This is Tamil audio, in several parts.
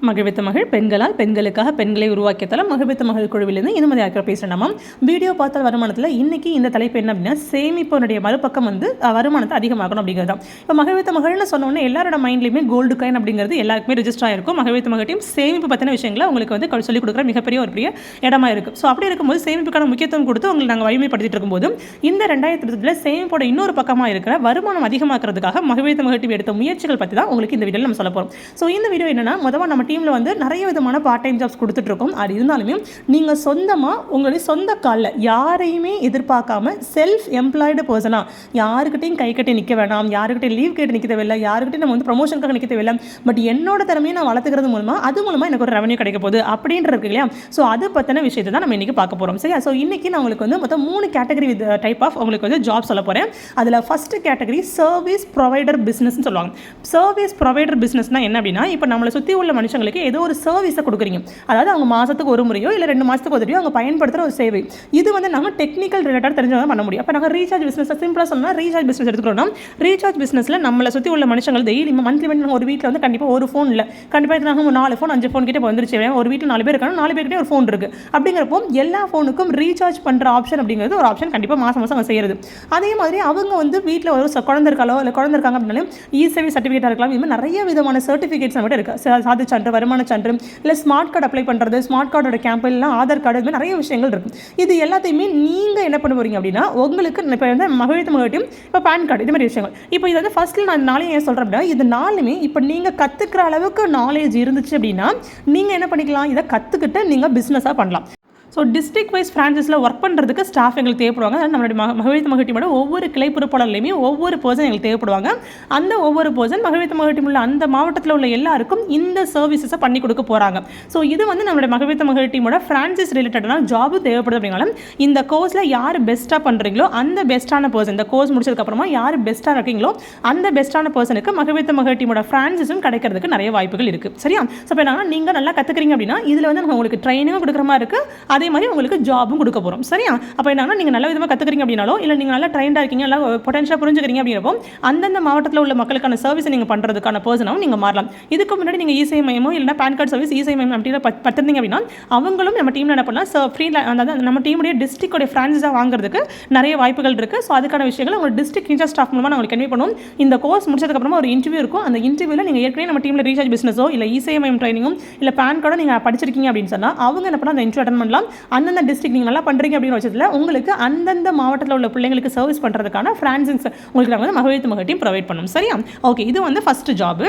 மகிழ்வித்த மகள் பெண்களால் பெண்களுக்காக பெண்களை உருவாக்கிய தளம் மகிழ்வித்த மகள் குழுவிலிருந்து இனிமதி ஆக்கிற பேசுகிறோம் வீடியோ பார்த்தால் வருமானத்தில் இன்னைக்கு இந்த தலைப்பு என்ன அப்படின்னா சேமிப்பனுடைய மறுபக்கம் வந்து வருமானத்தை அதிகமாகணும் அப்படிங்கிறது தான். இப்போ மகிழ்வித்த மகள்னு சொன்ன எல்லாரோட மைண்ட்லையுமே கோல்டு காயின் அப்படிங்கிறது எல்லாருக்குமே ரிஜிஸ்டர் ஆயிருக்கும். மகிழ்வித்த மகட்டையும் சேமிப்பு பற்றின விஷயங்களை உங்களுக்கு வந்து க- சொல்லிக் கொடுக்குற மிகப்பெரிய ஒரு பெரிய இடமா இருக்குது ஸோ அப்படி இருக்கும்போது சேமிப்புக்கான முக்கியத்துவம் கொடுத்து உங்களுக்கு நாங்கள் வலிமைப்படுத்திட்டு இருக்கும்போது இந்த ரெண்டாயிரத்தி இருபத்தில் சேமிப்போட இன்னொரு பக்கமாக இருக்கிற வருமானம் அதிகமாக்குறதுக்காக மகிழ்வித்த மகட்டி எடுத்த முயற்சிகள் பற்றி தான் உங்களுக்கு இந்த வீடியோவில் நம்ம சொல்ல போகிறோம் ஸோ இந்த வீடியோ என்னன்னா முதல்ல நம்ம டீமில் வந்து நிறைய விதமான பார்ட் டைம் ஜாப்ஸ் கொடுத்துட்ருக்கோம். அது இருந்தாலுமே நீங்கள் சொந்தமாக உங்களுடைய சொந்த காலில் யாரையுமே எதிர்பார்க்காம செல்ஃப் எம்ப்ளாய்டு பர்சனாக யாருக்கிட்டையும் கை கட்டி நிற்க வேணாம் யாருக்கிட்டையும் லீவ் கேட்டு நிற்க தேவையில்லை யாருக்கிட்டையும் நம்ம வந்து ப்ரொமோஷனுக்காக நிற்க தேவையில்லை. பட் என்னோட திறமையை நான் வளர்த்துக்கிறது மூலமாக அது மூலமாக எனக்கு ஒரு ரெவன்யூ கிடைக்க போகுது அப்படின்ற இருக்கு இல்லையா? ஸோ அது பற்றின விஷயத்தை தான் நம்ம இன்றைக்கி பார்க்க போகிறோம் சரியா? ஸோ இன்றைக்கி நான் உங்களுக்கு வந்து மொத்தம் மூணு கேட்டகரி டைப் ஆஃப் உங்களுக்கு வந்து ஜாப் சொல்ல போகிறேன் அதில் ஃபஸ்ட்டு கேட்டகரி சர்வீஸ் ப்ரொவைடர் பிஸ்னஸ்னு சொல்லுவாங்க. சர்வீஸ் ப்ரொவைடர் பிஸ்னஸ்னால் என்ன அப்படின்னா இப்போ நம்மளை சுற்றி உள்ள மனுஷங்களுக்கு ஏதோ ஒரு சர்வீஸை கொடுக்குறீங்க. அதாவது அவங்க மாதத்துக்கு ஒரு முறையோ இல்லை ரெண்டு மாதத்துக்கு ஒரு அவங்க பயன்படுத்துகிற ஒரு சேவை. இது வந்து நம்ம டெக்னிக்கல் ரிலேட்டடாக தெரிஞ்சவங்க பண்ண முடியும். அப்போ நாங்கள் ரீசார்ஜ் பிஸ்னஸ் சிம்பிளாக சொன்னால் ரீசார்ஜ் பிஸ்னஸ் எடுத்துக்கிறோம்னா ரீசார்ஜ் பிஸ்னஸில் நம்மளை சுற்றி உள்ள மனுஷங்கள் டெய்லி மந்த்லி மந்த்லி ஒரு வீட்டில் வந்து கண்டிப்பாக ஒரு ஃபோன் இல்லை. கண்டிப்பாக நாங்கள் ஒரு நாலு ஃபோன் அஞ்சு ஃபோன் கிட்ட இப்போ வந்துருச்சு ஒரு வீட்டில் நாலு பேர் இருக்காங்க நாலு பேர்கிட்ட ஒரு ஃபோன் இருக்குது அப்படிங்கிறப்போ எல்லா ஃபோனுக்கும் ரீசார்ஜ் பண்ணுற ஆப்ஷன் அப்படிங்கிறது ஒரு ஆப்ஷன் கண்டிப்பாக மாதம் மாதம் அவங்க செய்கிறது அதே மாதிரி அவங்க வந்து வீட்டில் ஒரு குழந்தை இருக்காலோ இல்லை குழந்தை இருக்காங்க அப்படின்னாலும் இ சேவை சர்டிஃபிகேட்டாக இருக்கலாம். இது மாதிரி நிறைய விதமான சர்டிஃபிகேட்ஸ் நம்மகிட்ட இருக்குது சாதிச்சான் சான்று வருமான சான்று இல்லை ஸ்மார்ட் கார்டு அப்ளை பண்ணுறது ஸ்மார்ட் கார்டோட கேம்ப் எல்லாம் ஆதார் கார்டு இது நிறைய விஷயங்கள் இருக்குது இது எல்லாத்தையுமே நீங்கள் என்ன பண்ண அப்படின்னா உங்களுக்கு இப்போ வந்து மகளிர் மகளிட்டையும் இப்போ பேன் கார்டு இது மாதிரி விஷயங்கள். இப்போ இது வந்து ஃபஸ்ட்டில் நான் நாளையும் ஏன் சொல்கிறேன் அப்படின்னா இது நாலுமே இப்போ நீங்கள் கற்றுக்கிற அளவுக்கு நாலேஜ் இருந்துச்சு அப்படின்னா நீங்கள் என்ன பண்ணிக்கலாம்? இதை கற்றுக்கிட்டு நீங்கள் பிஸ்னஸாக பண்ணலாம். ஸோ டிஸ்ட்ரிக்ட் வைஸ் ஃப்ரான்ச்சைஸில் ஒர்க் பண்ணுறதுக்கு ஸ்டாஃப் எங்களுக்கு தேவைப்படுவாங்க. அதனால் நம்மளுடைய மக மகிழ்ச்சியோட ஒவ்வொரு கிளை பொறுப்பாளர்லையுமே ஒவ்வொரு பர்சன் எங்களுக்கு தேவைப்படுவாங்க. அந்த ஒவ்வொரு பர்சன் மகளிர் மகிழ்ச்சி உள்ள அந்த மாவட்டத்தில் உள்ள எல்லாருக்கும் இந்த சர்வீசஸை பண்ணி கொடுக்க போகிறாங்க ஸோ இது வந்து நம்மளுடைய மகளிர் மகிழ்ச்சியோட டீமோட ஃப்ரான்ச்சைஸ் ரிலேட்டடான ஜாபும் தேவைப்படுது அப்படின்னாலும் இந்த கோர்ஸில் யார் பெஸ்ட்டாக பண்ணுறீங்களோ அந்த பெஸ்ட்டான பர்சன் இந்த கோர்ஸ் முடிச்சதுக்கப்புறமா யார் பெஸ்ட்டாக இருக்கீங்களோ அந்த பெஸ்ட்டான பர்சனுக்கு மகளிர் மகிழ்ச்சியோட டீமோட ஃப்ரான்ச்சைஸும் கிடைக்கிறதுக்கு நிறைய வாய்ப்புகள் இருக்குது சரியா? ஸோ இப்போ என்னன்னா நீங்கள் நல்லா கற்றுக்குறீங்க அப்படின்னா இதில் வந்து நம்ம உங்களுக்கு ட்ரைனிங்கும் கொடுக்குற மாதிரி இருக்குது அதே மாதிரி உங்களுக்கு ஜாபும் கொடுக்க போகிறோம் சரியா? அப்போ என்னன்னா நீங்கள் நல்ல விதமாக கற்றுக்குறீங்க அப்படின்னாலோ இல்லை நீங்கள் நல்லா ட்ரெயின்டாக இருக்கீங்க நல்லா பொட்டன்ஷியலாக புரிஞ்சுக்கிறீங்க அப்படின்றப்போ அந்தந்த மாவட்டத்தில் உள்ள மக்களுக்கான சர்வீஸ் நீங்கள் பண்ணுறதுக்கான பர்சனாகவும் நீங்கள் மாறலாம். இதுக்கு முன்னாடி நீங்கள் இசை மையமோ இல்லைனா பேன் கார்டு சர்வீஸ் இசை மையம் அப்படின்னு பத்திருந்தீங்க அப்படின்னா அவங்களும் நம்ம டீமில் என்ன பண்ணலாம் ஃப்ரீ அதாவது நம்ம டீமுடைய டிஸ்ட்ரிக்டோடைய ஃப்ரான்ச்சைஸாக வாங்குறதுக்கு நிறைய வாய்ப்புகள் இருக்குது ஸோ அதுக்கான விஷயங்கள் உங்கள் டிஸ்ட்ரிக்ட் இன்சார்ஜ் ஸ்டாஃப் மூலமாக நான் உங்களுக்கு கன்வே பண்ணுவோம். இந்த கோர்ஸ் முடிச்சதுக்கப்புறமா ஒரு இன்டர்வியூ இருக்கும். அந்த இன்டர்வியூவில் நீங்கள் ஏற்கனவே நம்ம டீமில் ரீசார்ஜ் பிஸ்னஸோ இல்லை இசைமயம் ட்ரைனிங்கும் இல்லை பேன் கார்டோ நீங்கள் படிச்சிருக்கீங்க அப்படின்னு சொன்னால் அவங்க என்ன பண்ணலாம் அந்த இன்டர்வியூ அட்டன் பண்ணலாம். அந்தந்த டிஸ்ட்ரிக்ட் நீங்கள் நல்லா பண்ணுறீங்க அப்படின்னு பட்சத்தில் உங்களுக்கு அந்தந்த மாவட்டத்தில் உள்ள பிள்ளைங்களுக்கு சர்வீஸ் பண்ணுறதுக்கான ஃப்ரான்சிங்ஸ் உங்களுக்கு நாங்கள் வந்து மகளிர் மகட்டையும் ப்ரொவைட் பண்ணணும் சரியா? ஓகே இது வந்து ஃபஸ்ட்டு ஜாபு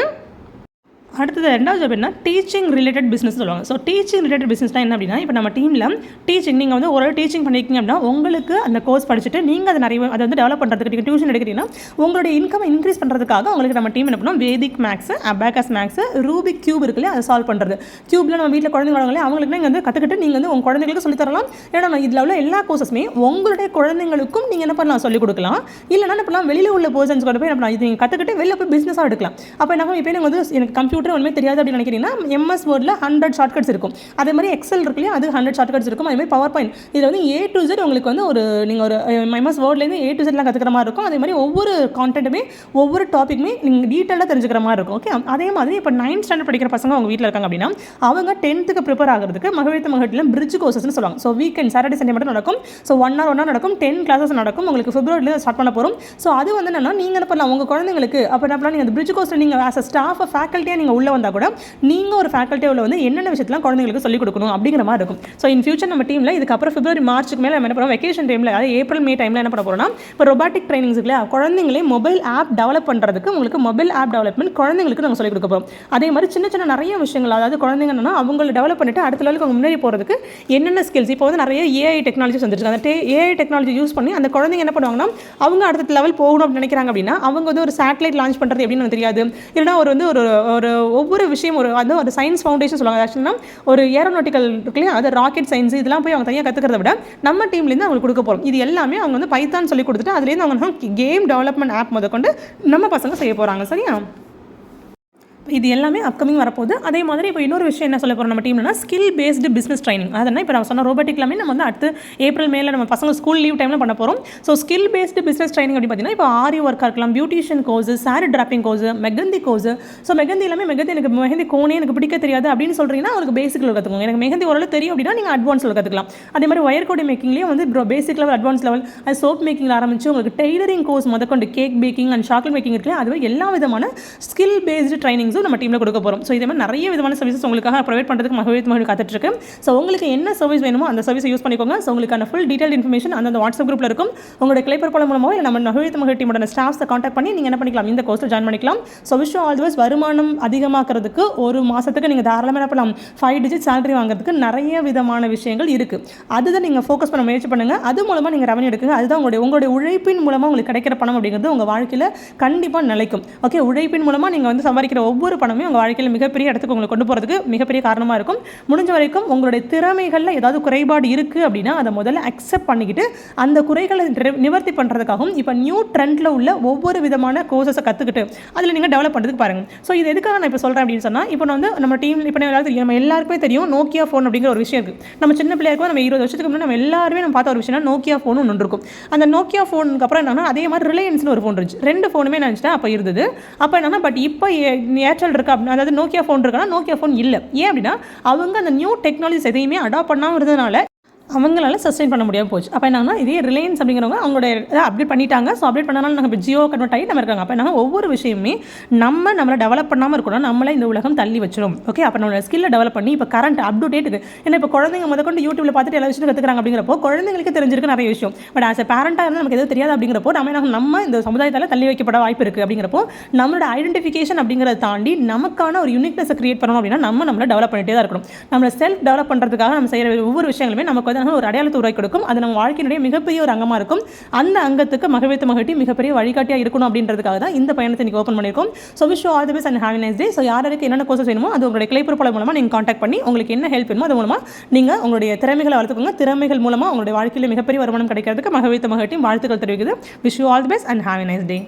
அடுத்தது ரெண்டாவது ஜாப் என்ன? டீச்சிங் ரிலேட்டட் பிஸ்னஸ் சொல்லுவாங்க. ஸோ டீச்சிங் ரிலேட்டட் பிஸ்னஸ்னால் என்ன அப்படின்னா இப்போ நம்ம டீமில் டீச்சிங் நீங்கள் வந்து ஒரு டீச்சிங் பண்ணியிருக்கீங்க அப்படின்னா உங்களுக்கு அந்த கோர்ஸ் படிச்சுட்டு நீங்கள் அதை நிறைய அதை வந்து டெவலப் பண்ணுறதுக்கு நீங்கள் டியூஷன் எடுக்கிறீங்கன்னா உங்களுடைய இன்கம் இன்க்ரீஸ் பண்ணுறதுக்காக உங்களுக்கு நம்ம டீம் என்ன பண்ணோம்? Vedic maths abacus maths Rubik cube இருக்குல்ல அதை சால்வ் பண்ணுறது கியூப்பில் நம்ம வீட்டில் குழந்தைங்க வளங்களே அவங்களுக்கு நீங்கள் வந்து கற்றுக்கிட்டு நீங்கள் வந்து உங்கள் குழந்தைங்களுக்கு சொல்லித்தரலாம் ஏன்னா இதில் உள்ள எல்லா கோர்சஸுமே உங்களுடைய குழந்தைங்களுக்கும் நீங்கள் என்ன பண்ணலாம்? சொல்லிக் கொடுக்கலாம். இல்லைன்னா என்ன பண்ணலாம்? வெளியில் உள்ள போர்சன்ஸ் கொண்டு போய் என்ன பண்ணலாம்? இது நீங்கள் கற்றுக்கிட்டு வெளில போய் பிஸ்னஸாக எடுக்கலாம். அப்போ என்ன இப்போ நீங்கள் வந்து எனக்கு கம்ப்யூட்டர் ஒன்றுமே தெரியாது அப்படின்னு நினைக்கிறீங்கன்னா எம்எஸ் வேர்டில் ஹண்ட்ரட் ஷார்ட்கட்ஸ் இருக்கும். அதே மாதிரி எக்ஸல் இருக்கு இல்லையா அது ஹண்ட்ரட் ஷார்ட்கட்ஸ் இருக்கும். அதே மாதிரி பவர் பாயிண்ட் இதில் வந்து ஏ டு ஜெட் உங்களுக்கு வந்து ஒரு நீங்கள் ஒரு எம்எஸ் வேர்ட்லேருந்து ஏ டு ஜெட்லாம் கற்றுக்கிற மாதிரி இருக்கும். அதே மாதிரி ஒவ்வொரு கான்டென்ட்டுமே ஒவ்வொரு டாப்பிக்குமே நீங்கள் டீட்டெயிலாக தெரிஞ்சுக்கிற மாதிரி இருக்கும். ஓகே அதே மாதிரி இப்போ நைன்த் ஸ்டாண்டர்ட் படிக்கிற பசங்க அவங்க வீட்டில் இருக்காங்க அப்படின்னா அவங்க டென்த்துக்கு ப்ரிப்பேர் ஆகிறதுக்கு மகளிர் மகளிரில் பிரிட்ஜ் கோர்சஸ்னு சொல்லுவாங்க. ஸோ வீக்கெண்ட் சாட்டர்டே சண்டே மட்டும் நடக்கும். So one hour one hour நடக்கும். டென் கிளாஸஸ் நடக்கும். உங்களுக்கு பிப்ரவரியில் ஸ்டார்ட் பண்ண போகிறோம் ஸோ அது வந்து என்னன்னா நீங்கள் என்ன பண்ணலாம்? உங்கள் குழந்தைங்களுக்கு அப்போ என்ன பண்ணலாம்? நீங்கள் அந்த பிரிட்ஜ் கோர்ஸில் நீங்கள் ஆஸ் அ ஸ்டாஃப் ஃபேக்கல்ட்டியாக நீங்கள் உள்ளே வந்தால் கூட நீங்கள் ஒரு ஃபேக்கல்ட்டி உள்ள வந்து என்னென்ன விஷயத்தெல்லாம் குழந்தைங்களுக்கு சொல்லிக் கொடுக்கணும் அப்படிங்கிற மாதிரி இருக்கும். ஸோ இன் ஃபியூச்சர் நம்ம டீமில் இதுக்கப்புறம் பிப்ரவரி மார்ச்சுக்கு மேலே நம்ம என்ன பண்ணுறோம் வெக்கேஷன் டைமில் அதாவது ஏப்ரல் மே டைமில் என்ன பண்ண போகிறோம்னா இப்போ ரொபாட்டிக் ட்ரைனிங்ஸ் இல்லையா குழந்தைங்களே மொபைல் ஆப் டெவலப் பண்ணுறதுக்கு உங்களுக்கு மொபைல் ஆப் டெவலப்மெண்ட் குழந்தைங்களுக்கு நாங்கள் சொல்லிக் கொடுக்க போகிறோம் அதே மாதிரி சின்ன சின்ன நிறைய விஷயங்கள் அதாவது குழந்தைங்க என்னன்னா அவங்களை டெவலப் பண்ணிட்டு அடுத்த லெவலுக்கு அவங்க முன்னாடி போகிறதுக்கு என்னென்ன ஸ்கில்ஸ் இப்போ வந்து நிறைய ஏஐ டெக்னாலஜிஸ் வந்துருக்கு அந்த ஏஐ டெக்னாலஜி யூஸ் பண்ணி அந்த குழந்தைங்க என்ன பண்ணுவாங்கன்னா அவங்க அடுத்த லெவல் போகணும் அப்படின்னு நினைக்கிறாங்க அப்படின்னா அவங்க வந்து ஒரு சேட்டலைட் லான்ச் பண்ணுறது எப்படின்னு தெரியாது. இல்லைனா ஒரு வந்து ஒரு ஒரு ஒவ்வொரு விஷயம் ஒரு அது ஒரு சயின்ஸ் ஃபவுண்டேஷன் சொல்லுவாங்க. ஆக்சுவலாக ஒரு ஏரோநாட்டிக்கல் இருக்கு இல்லையா அது ராக்கெட் சயின்ஸ் இதெல்லாம் போய் அவங்க தனியாக கற்றுக்கிறத விட நம்ம டீம்லேருந்து அவங்களுக்கு கொடுக்க போகிறோம் இது எல்லாமே அவங்க வந்து பைத்தான் சொல்லி கொடுத்துட்டு அதுலேருந்து அவங்க கேம் டெவலப்மெண்ட் ஆப் முதற்கொண்டு நம்ம பசங்க செய்ய போகிறாங்க சரியா? இது எல்லாமே அப்கமிங் வரப்போகுது. அதே மாதிரி இப்போ இன்னொரு விஷயம் என்ன சொல்ல போகிறோம் நம்ம டீம்னா ஸ்கில் பேஸ்டு பிஸ்னஸ் ட்ரைனிங் அதனால் இப்போ நம்ம சொன்ன ரோபோட்டிக் எல்லாமே நம்ம வந்து அடுத்து ஏப்ரல் மேல நம்ம பசங்க ஸ்கூல் லீவ் டைமில் பண்ண போகிறோம் so skill based business training அப்படின்னு பார்த்தீங்கன்னா இப்போ ஆரி ஒர்க்காக இருக்கலாம் beautician course sari draping course mehndi course so mehndi எல்லாமே மெகந்தி எனக்கு மெஹந்தி கோனே எனக்கு பிடிக்க தெரியாது அப்படின்னு சொல்கிறீங்கன்னா உங்களுக்கு பேசிக்கில் கற்றுக்கோங்க எனக்கு மெஹந்தி ஓரளவு தெரியும் அப்படின்னா நீங்கள் அட்வான்ஸில் கற்றுக்கலாம் அதே மாதிரி ஒயர் கோடி மேக்கிங்லேயே வந்து பேசிக் லெவல் அட்வான்ஸ் லெவல் அது சோப் மேக்கிங்கில் ஆரம்பிச்சு உங்களுக்கு டெய்லரிங் கோர்ஸ் முதற்கொண்டு cake baking and chocolate making இருக்குல்ல அதுவே எல்லா விதமான ஸ்கில் பேஸ்டு ட்ரைனிங்ஸ் சர்வீஸும் நம்ம டீமில் கொடுக்க போகிறோம் ஸோ இதே மாதிரி நிறைய விதமான சர்வீசஸ் உங்களுக்காக ப்ரொவைட் பண்ணுறதுக்கு மகிழ்ச்சி மகளிர் காத்துட்ருக்கு. ஸோ உங்களுக்கு என்ன சர்வீஸ் வேணுமோ அந்த சர்வீஸை யூஸ் பண்ணிக்கோங்க. ஸோ உங்களுக்கான ஃபுல் டீடைல் இன்ஃபர்மேஷன் அந்த வாட்ஸ்அப் குரூப்பில் இருக்கும். உங்களுடைய கிளைப்பற்பாளம் மூலமாக இல்லை நம்ம மகிழ்ச்சி மகளிர் டீமோட ஸ்டாஃப்ஸை காண்டாக்ட் பண்ணி நீங்கள் என்ன பண்ணிக்கலாம் இந்த கோர்ஸில் ஜாயின் பண்ணிக்கலாம். ஸோ விஷயம் ஆல்வேஸ் வருமானம் அதிகமாக்குறதுக்கு ஒரு மாதத்துக்கு நீங்கள் தாராளமாக என்ன பண்ணலாம் ஃபைவ் டிஜிட் சேலரி வாங்குறதுக்கு நிறைய விதமான விஷயங்கள் இருக்குது அதுதான் நீங்கள் ஃபோக்கஸ் பண்ண முயற்சி பண்ணுங்கள் அது மூலமாக நீங்கள் ரெவன்யூ எடுக்குங்க. அதுதான் உங்களுடைய உங்களுடைய உழைப்பின் மூலமாக உங்களுக்கு கிடைக்கிற பணம் அப்படிங்கிறது உங்கள் வாழ்க்கையில் கண்டிப்பாக நிலைக்கும். ஓகே உழைப்பின் மூலமாக நீங்கள் வந்து சம்பாதிக்கிற ஒவ்வொரு பணமே உங்கள் வாழ்க்கையில் மிகப்பெரிய இடத்துக்கு உங்களை கொண்டு போகிறதுக்கு மிகப்பெரிய காரணமாக இருக்கும். முடிஞ்ச வரைக்கும் உங்களுடைய திறமைகளில் ஏதாவது குறைபாடு இருக்குது அப்படின்னா அதை முதல்ல அக்செப்ட் பண்ணிக்கிட்டு அந்த குறைகளை நிவர்த்தி பண்ணுறதுக்காகவும் இப்போ நியூ ட்ரெண்டில் உள்ள ஒவ்வொரு விதமான கோர்சஸை கற்றுக்கிட்டு அதில் நீங்கள் டெவலப் பண்ணுறதுக்கு பாருங்கள் ஸோ இது எதுக்காக நான் இப்போ சொல்கிறேன் அப்படின்னு சொன்னால் இப்போ நான் வந்து நம்ம டீம் இப்போ எல்லாரும் தெரியும். நம்ம எல்லாருக்குமே தெரியும் நோக்கியா ஃபோன் அப்படிங்கிற ஒரு விஷயம் இருக்குது நம்ம சின்ன பிள்ளையா இருக்கும் நம்ம இருபது வருஷத்துக்கு முன்னாடி நம்ம எல்லாருமே நம்ம பார்த்த ஒரு விஷயம்னா நோக்கியா ஃபோன் ஒன்று இருக்கும். அந்த நோக்கியா ஃபோனுக்கு அப்புறம் என்னன்னா அதே மாதிரி ரிலையன்ஸ்னு ஒரு ஃபோன் இருந்துச்சு. ரெண்டு ஃபோனுமே நினச்சிட்டேன் அப்போ இருந்தது. அப்போ என்னன்னா பட் இப்போ ஏர்டெல் இருக்குது அப்படின்னா அதாவது நோக்கியா ஃபோன் இருக்குன்னா நோக்கியா ஃபோன் இல்லை. ஏன் அப்படின்னா அவங்க அந்த நியூ டெக்னாலஜிஸ் எதையுமே அடாப்ட் பண்ணாமல் இருந்ததுனால அவங்களால சஸ்டெயின் பண்ண முடியாமல் போச்சு. அப்போ என்னன்னா இதே ரிலையன்ஸ் அப்படிங்கிறவங்க அவங்களோட இதை அப்டேட் பண்ணிட்டாங்க. ஸோ அப்டேட் பண்ணனால நாங்கள் இப்போ ஜியோ கன்வெர்ட் ஆகி நம்ம இருக்காங்க. அப்போ என்ன ஒவ்வொரு விஷயமே நம்ம நம்மளை டெவலப் பண்ணாமல் இருக்கணும். நம்மளை இந்த உலகம் தள்ளி வச்சிடும் ஓகே அப்போ நம்மளோட ஸ்கில்லை டெவலப் பண்ணி இப்போ கரண்ட் அப் டு டேட்டுக்கு ஏன்னா இப்போ குழந்தைங்க முதற்கொண்டு யூடியூப்ல பார்த்துட்டு எல்லா விஷயம் கற்றுக்குறாங்க அப்படிங்கிறப்போ குழந்தைங்களுக்கு தெரிஞ்சிருக்கு நிறைய விஷயம். பட் ஆஸ் அ பேரண்டாக இருந்தால் நமக்கு எதுவும் தெரியாது அப்படிங்கிறப்போ நம்ம என்ன நம்ம இந்த சமுதாயத்தால் தள்ளி வைக்கப்பட வாய்ப்பு இருக்குது அப்படிங்கிறப்போ நம்மளோட ஐடென்டிஃபிகேஷன் அப்படிங்கிறத தாண்டி நமக்கான ஒரு யூனிக்னஸை கிரியேட் பண்ணணும் அப்படின்னா நம்ம நம்மளை டெவலப் பண்ணிட்டே தான் இருக்கணும். நம்மளை செல்ஃப் டெவலப் பண்ணுறதுக்காக நம்ம செய்கிற ஒவ்வொரு விஷயங்களுமே நமக்கு வந்து ஒரு அடையாளத்தை உருவாக்கி கொடுக்கும். அது நம்ம வாழ்க்கையினுடைய மிகப்பெரிய ஒரு அங்கமாக இருக்கும். அந்த அங்கத்துக்கு மகவேத்து மகட்டி மிகப்பெரிய வழிகாட்டியாக இருக்கணும் அப்படின்றதுக்காக தான் இந்த பயணத்தை நீங்கள் ஓப்பன் பண்ணியிருக்கோம். So wish all the best and have nice day so யாருக்கு என்னென்ன கோர்சஸ் வேணுமோ அது உங்களுடைய கிளைப்பொருள் மூலமாக நீங்கள் காண்டாக்ட் பண்ணி உங்களுக்கு என்ன ஹெல்ப் வேணுமோ அது மூலமாக நீங்கள் உங்களுடைய திறமைகளை வளர்த்துக்கோங்க. திறமைகள் மூலமாக உங்களுடைய வாழ்க்கையில் மிகப்பெரிய வருமானம் கிடைக்கிறதுக்கு மகவேத்து மகட்டியும் வாழ்த்துக்கள் தெரிவிக்குது. Wish all the best and have nice day